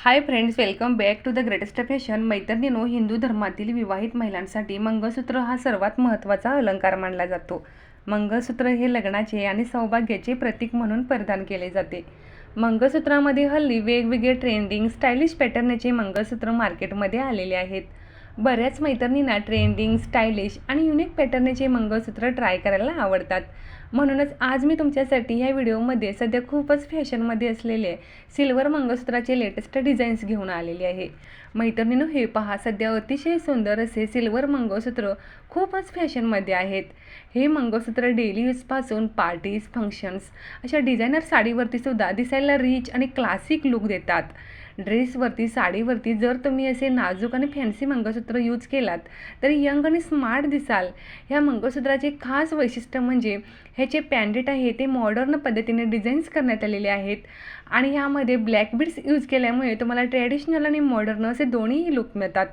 Hi friends welcome back to the greatest fashion मैत्रिणीनो Hindu धर्मातील विवाहित महिलांसाठी मंगळसूत्र हा सर्वात महत्त्वाचा अलंकार मानला जातो. मंगळसूत्र हे लग्नाचे आणि सौभाग्याचे प्रतीक म्हणून परिधान केले जाते. मंगळसूत्रामध्ये हल्ली वेगवेगळे ट्रेंडिंग स्टायलिश पॅटर्नचे मंगळसूत्र मार्केटमध्ये आलेले आहेत. बऱ्याच मैत्रिणींना ट्रेंडिंग स्टायलिश आणि युनिक पॅटर्नचे मंगळसूत्र ट्राय करायला आवडतात. म्हणूनच आज मी तुमच्यासाठी ह्या व्हिडिओमध्ये सध्या खूपच फॅशनमध्ये असलेले सिल्वर मंगळसूत्राचे लेटेस्ट डिझाईन्स घेऊन आलेले आहे. मैत्रिणीनं हे पहा सध्या अतिशय सुंदर असे सिल्वर मंगळसूत्र खूपच फॅशनमध्ये आहेत. हे मंगळसूत्र डेली यूजपासून पार्टीज फंक्शन्स अशा डिझायनर साडीवरती सुद्धा दिसायला रिच आणि क्लासिक लुक देतात. ड्रेसवरती साडीवरती जर तुम्ही असे नाजूक आणि फॅन्सी मंगळसूत्र यूज केलात तर यंग आणि स्मार्ट दिसाल. ह्या मंगळसूत्राचे खास वैशिष्ट्य म्हणजे ह्याचे पॅन्डेट आहे ते मॉडर्न पद्धतीने डिझाईन्स करण्यात आलेले आहेत. आणि ह्यामध्ये ब्लॅक बीड्स यूज केल्यामुळे तुम्हाला ट्रॅडिशनल आणि मॉडर्न असे दोन्हीही लुक मिळतात.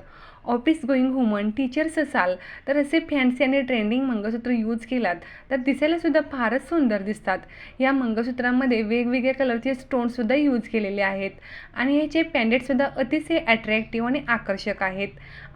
ऑफिस गोईंग वुमन टीचर्स असाल तर असे फॅन्सी आणि ट्रेंडिंग मंगळसूत्र यूज केलात तर दिसायलासुद्धा फारच सुंदर दिसतात. या मंगळसूत्रामध्ये वेगवेगळ्या कलरचे स्टोनसुद्धा यूज केलेले आहेत आणि ह्याचे पॅन्डेटसुद्धा अतिशय अट्रॅक्टिव्ह आणि आकर्षक आहेत.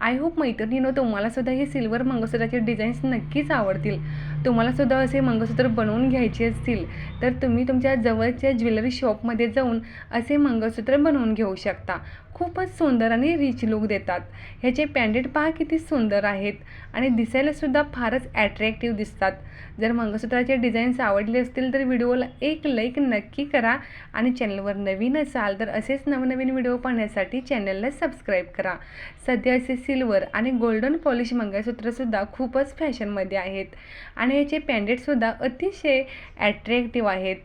आय होप मैत्रिणीनो तुम्हालासुद्धा हे सिल्वर मंगळसूत्राचे डिझाईन्स नक्कीच आवडतील. तुम्हालासुद्धा असे मंगळसूत्र बनवून घ्यायचे असतील तर तुम्ही तुमच्या जवळच्या ज्वेलरी शॉपमध्ये जाऊन असे मंगळसूत्र बनवून घेऊ शकता. खूपच सुंदर आणि रिच लुक देतात. ह्याचे पॅन्डेट पहा किती सुंदर आहेत. आणि दिसायलासुद्धा फारच ॲट्रॅक्टिव्ह दिसतात. जर मंगळसूत्राचे डिझाईन्स आवडले असतील तर व्हिडिओला एक लाईक नक्की करा. आणि चॅनलवर नवीन असाल तर असेच नवनवीन व्हिडिओ पाहण्यासाठी चॅनलला सबस्क्राईब करा. सध्या असे सिल्वर आणि गोल्डन पॉलिश मंगळसूत्रसुद्धा खूपच फॅशनमध्ये आहेत. आणि याचे पॅन्डेटसुद्धा अतिशय ॲट्रॅक्टिव्ह आहेत.